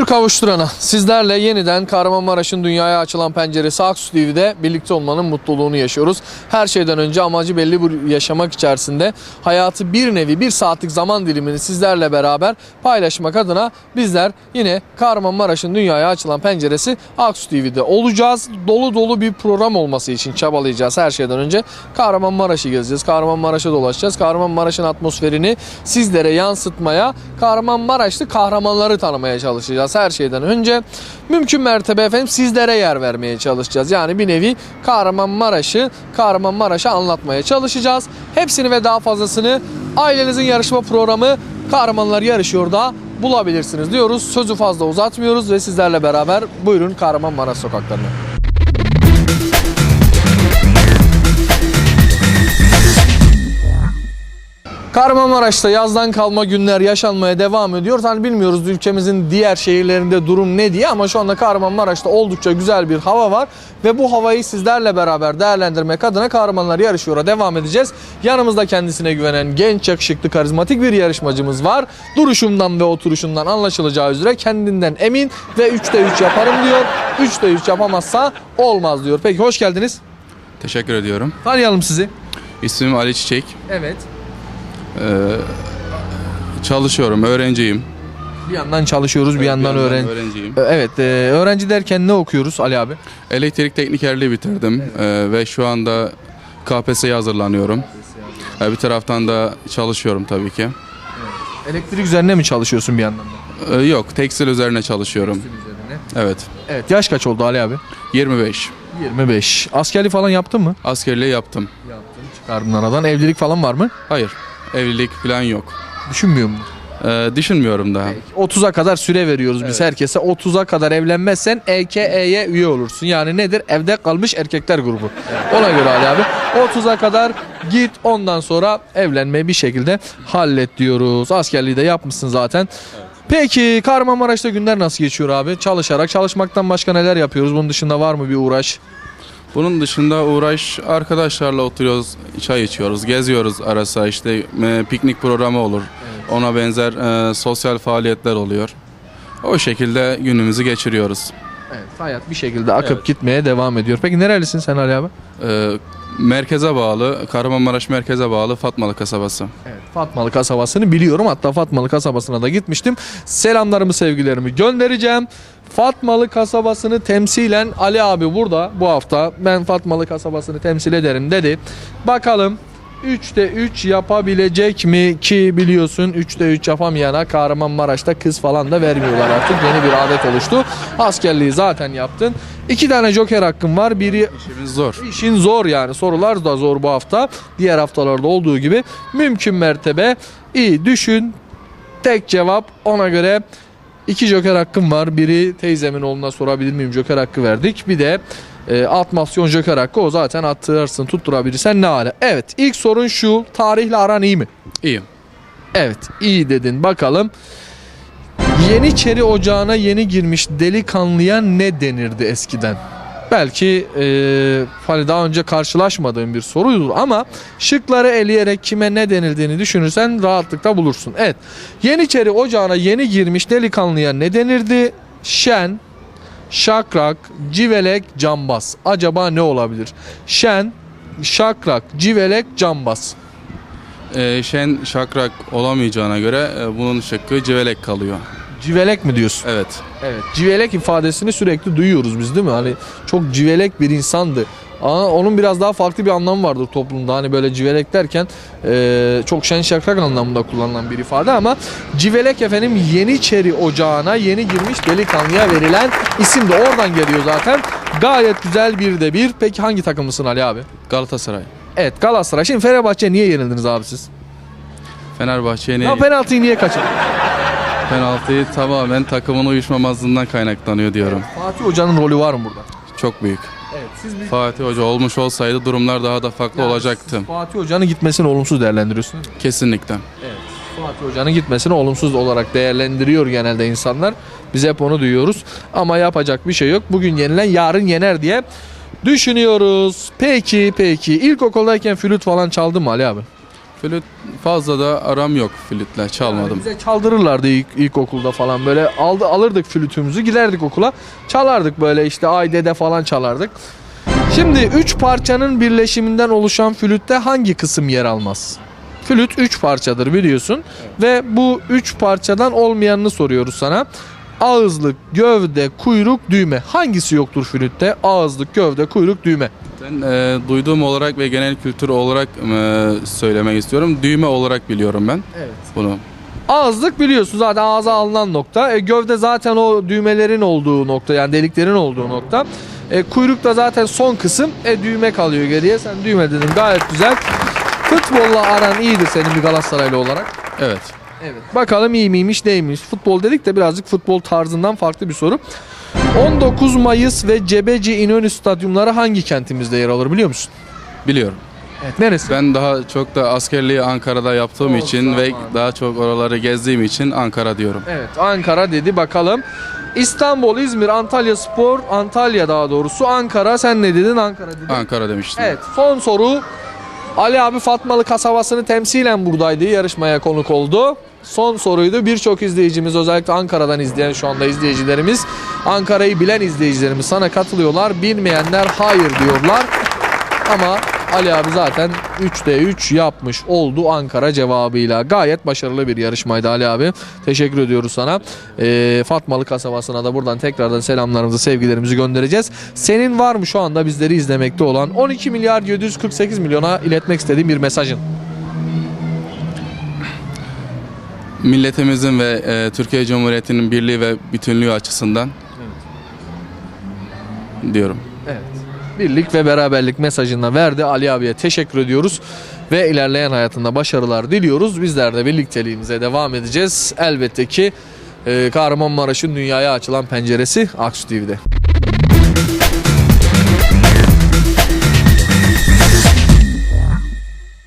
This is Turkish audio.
Şükür kavuşturana. Sizlerle yeniden Kahramanmaraş'ın dünyaya açılan penceresi Aksu TV'de birlikte olmanın mutluluğunu yaşıyoruz. Her şeyden önce amacı belli bir yaşamak içerisinde hayatı bir nevi bir saatlik zaman dilimini sizlerle beraber paylaşmak adına bizler yine Kahramanmaraş'ın dünyaya açılan penceresi Aksu TV'de olacağız. Dolu dolu bir program olması için çabalayacağız her şeyden önce. Kahramanmaraş'ı gezeceğiz. Kahramanmaraş'a dolaşacağız. Kahramanmaraş'ın atmosferini sizlere yansıtmaya, Kahramanmaraşlı kahramanları tanımaya çalışacağız her şeyden önce. Mümkün mertebe efendim sizlere yer vermeye çalışacağız. Yani bir nevi Kahramanmaraş'ı Kahramanmaraş'a anlatmaya çalışacağız. Hepsini ve daha fazlasını ailenizin yarışma programı Kahramanlar Yarışıyor da bulabilirsiniz diyoruz. Sözü fazla uzatmıyoruz ve sizlerle beraber buyurun Kahramanmaraş sokaklarına. Kahramanmaraş'ta yazdan kalma günler yaşanmaya devam ediyor. Hani bilmiyoruz ülkemizin diğer şehirlerinde durum ne diye ama şu anda Kahramanmaraş'ta oldukça güzel bir hava var. Ve bu havayı sizlerle beraber değerlendirmek adına Kahramanlar Yarışıyor'a devam edeceğiz. Yanımızda kendisine güvenen genç, yakışıklı, karizmatik bir yarışmacımız var. Duruşumdan ve oturuşundan anlaşılacağı üzere kendinden emin ve 3'te 3 yaparım diyor. 3'te 3 yapamazsa olmaz diyor. Peki hoş geldiniz. Teşekkür ediyorum. Tanıyalım sizi. İsmim Ali Çiçek. Evet. Ee, çalışıyorum, öğrenciyim. Bir yandan çalışıyoruz, bir yandan öğren. öğrenciyim. Evet, e, öğrenci derken ne okuyoruz Ali abi? Elektrik teknikerliği bitirdim Ee, ve şu anda KPSS'ye hazırlanıyorum. Ee, bir taraftan da çalışıyorum tabii ki. Elektrik üzerine mi çalışıyorsun bir yandan da? Ee, yok, tekstil üzerine çalışıyorum. Üzerine. Evet. Evet, yaş kaç oldu Ali abi? 25. 25. Askerlik falan yaptın mı? Askerliği yaptım. Yaptım. Çıkardın aradan. Evlilik falan var mı? Hayır, evlilik falan yok. Düşünmüyor musun? Ee, düşünmüyorum daha. 30'a kadar süre veriyoruz biz herkese. 30'a kadar evlenmezsen EKE'ye üye olursun. Yani nedir? Evde kalmış erkekler grubu. Ona göre Ali abi. 30'a kadar git ondan sonra evlenmeyi bir şekilde hallet diyoruz. Askerliği de yapmışsın zaten. Peki Kahramanmaraş'ta günler nasıl geçiyor abi? Çalışarak, çalışmaktan başka neler yapıyoruz? Bunun dışında var mı bir uğraş? Bunun dışında uğraş arkadaşlarla oturuyoruz, çay içiyoruz, geziyoruz arasa işte e, piknik programı olur. Ona benzer e, sosyal faaliyetler oluyor. O şekilde günümüzü geçiriyoruz. Evet, hayat bir şekilde akıp gitmeye devam ediyor. Peki nerelisin sen Ali abi? E, merkeze bağlı, Kahramanmaraş merkeze bağlı Fatmalı kasabası. Evet, Fatmalı kasabasını biliyorum. Hatta Fatmalı kasabasına da gitmiştim. Selamlarımı, sevgilerimi göndereceğim. Fatmalı kasabasını temsilen Ali abi burada bu hafta ben Fatmalı kasabasını temsil ederim dedi. Bakalım 3'te 3 yapabilecek mi ki biliyorsun 3'te 3 yapamayana Kahramanmaraş'ta kız falan da vermiyorlar artık. Yeni bir adet oluştu. Askerliği zaten yaptın. İki tane joker hakkın var. Biri İşimiz zor. İşin zor yani sorular da zor bu hafta. Diğer haftalarda olduğu gibi mümkün mertebe iyi düşün. Tek cevap ona göre iki joker hakkım var. Biri teyzemin oğluna sorabilir miyim joker hakkı verdik. Bir de e, atmasyon joker hakkı o zaten attırırsın tutturabilirsen ne hale. Evet ilk sorun şu tarihle aran iyi mi? İyi. Evet iyi dedin bakalım. Yeniçeri ocağına yeni girmiş delikanlıya ne denirdi eskiden? Belki e, hani daha önce karşılaşmadığım bir soruydu ama şıkları eleyerek kime ne denildiğini düşünürsen rahatlıkla bulursun. Evet Yeniçeri ocağına yeni girmiş delikanlıya ne denirdi? Şen, şakrak, civelek, cambaz. Acaba ne olabilir? Şen, şakrak, civelek, cambaz. E, şen şakrak olamayacağına göre e, bunun şıkkı civelek kalıyor. Civelek mi diyorsun? Evet. Evet. Civelek ifadesini sürekli duyuyoruz biz değil mi? Hani çok civelek bir insandı. Ama onun biraz daha farklı bir anlamı vardır toplumda. Hani böyle civelek derken eee, çok şen şakrak anlamında kullanılan bir ifade ama civelek efendim Yeniçeri ocağına yeni girmiş delikanlıya verilen isim de oradan geliyor zaten. Gayet güzel bir de bir. Peki hangi takımlısın Ali abi? Galatasaray. Evet Galatasaray. Şimdi Fenerbahçe niye yenildiniz abi siz? Fenerbahçe'nin Ya penaltıyı niye kaçırdın? penaltıyı tamamen takımın uyuşmamazlığından kaynaklanıyor diyorum. Fatih Hoca'nın rolü var mı burada? Çok büyük. Evet. Siz bir Fatih Hoca olmuş olsaydı durumlar daha da farklı olacaktı. Fatih Hoca'nın gitmesini olumsuz değerlendiriyorsunuz. Kesinlikle. Fatih Hoca'nın gitmesini olumsuz olarak değerlendiriyor genelde insanlar. Biz hep onu duyuyoruz. Ama yapacak bir şey yok. Bugün yenilen yarın yener diye düşünüyoruz. Peki peki. İlkokuldayken flüt falan çaldın mı Ali abi? Flüt fazla da aram yok flütle çalmadım. Yani bize çaldırırlardı ilk, ilkokulda falan böyle aldı alırdık flütümüzü giderdik okula çalardık böyle işte ay dede falan çalardık. Şimdi 3 parçanın birleşiminden oluşan flütte hangi kısım yer almaz? Flüt 3 parçadır biliyorsun ve bu 3 parçadan olmayanını soruyoruz sana. Ağızlık, gövde, kuyruk, düğme. Hangisi yoktur flütte? Ağızlık, gövde, kuyruk, düğme. Ben e, duyduğum olarak ve genel kültür olarak e, söylemek istiyorum. Düğme olarak biliyorum ben Evet. bunu. Ağızlık biliyorsun zaten ağza alınan nokta. E, gövde zaten o düğmelerin olduğu nokta yani deliklerin olduğu nokta. E, kuyruk da zaten son kısım. E, düğme kalıyor geriye. Sen düğme dedin gayet güzel. Futbolla aran iyidir senin bir Galatasaraylı olarak. Evet. Evet. Bakalım iyi miymiş neymiş. Futbol dedik de birazcık futbol tarzından farklı bir soru. 19 Mayıs ve Cebeci İnönü stadyumları hangi kentimizde yer alır biliyor musun? Biliyorum. Evet. Neresi? Ben daha çok da askerliği Ankara'da yaptığım O için ve daha çok oraları gezdiğim için Ankara diyorum. Evet Ankara dedi bakalım. İstanbul, İzmir, Antalya Spor, Antalya daha doğrusu. Ankara sen ne dedin? Ankara dedin. Ankara demiştim. Evet son soru. Ali abi Fatmalı kasabasını temsilen buradaydı. Yarışmaya konuk oldu. Son soruydu. Birçok izleyicimiz özellikle Ankara'dan izleyen şu anda izleyicilerimiz Ankara'yı bilen izleyicilerimiz sana katılıyorlar. Bilmeyenler hayır diyorlar. Ama Ali abi zaten 3'te 3 yapmış oldu Ankara cevabıyla. Gayet başarılı bir yarışmaydı Ali abi. Teşekkür ediyoruz sana. Ee, Fatmalı kasabasına da buradan tekrardan selamlarımızı, sevgilerimizi göndereceğiz. Senin var mı şu anda bizleri izlemekte olan 12 milyar 748 milyona iletmek istediğim bir mesajın? Milletimizin ve e, Türkiye Cumhuriyeti'nin birliği ve bütünlüğü açısından diyorum. Evet. Birlik ve beraberlik mesajını verdi. Ali abiye teşekkür ediyoruz. Ve ilerleyen hayatında başarılar diliyoruz. Bizler de birlikteliğimize devam edeceğiz. Elbette ki e, Kahramanmaraş'ın dünyaya açılan penceresi Aksu TV'de.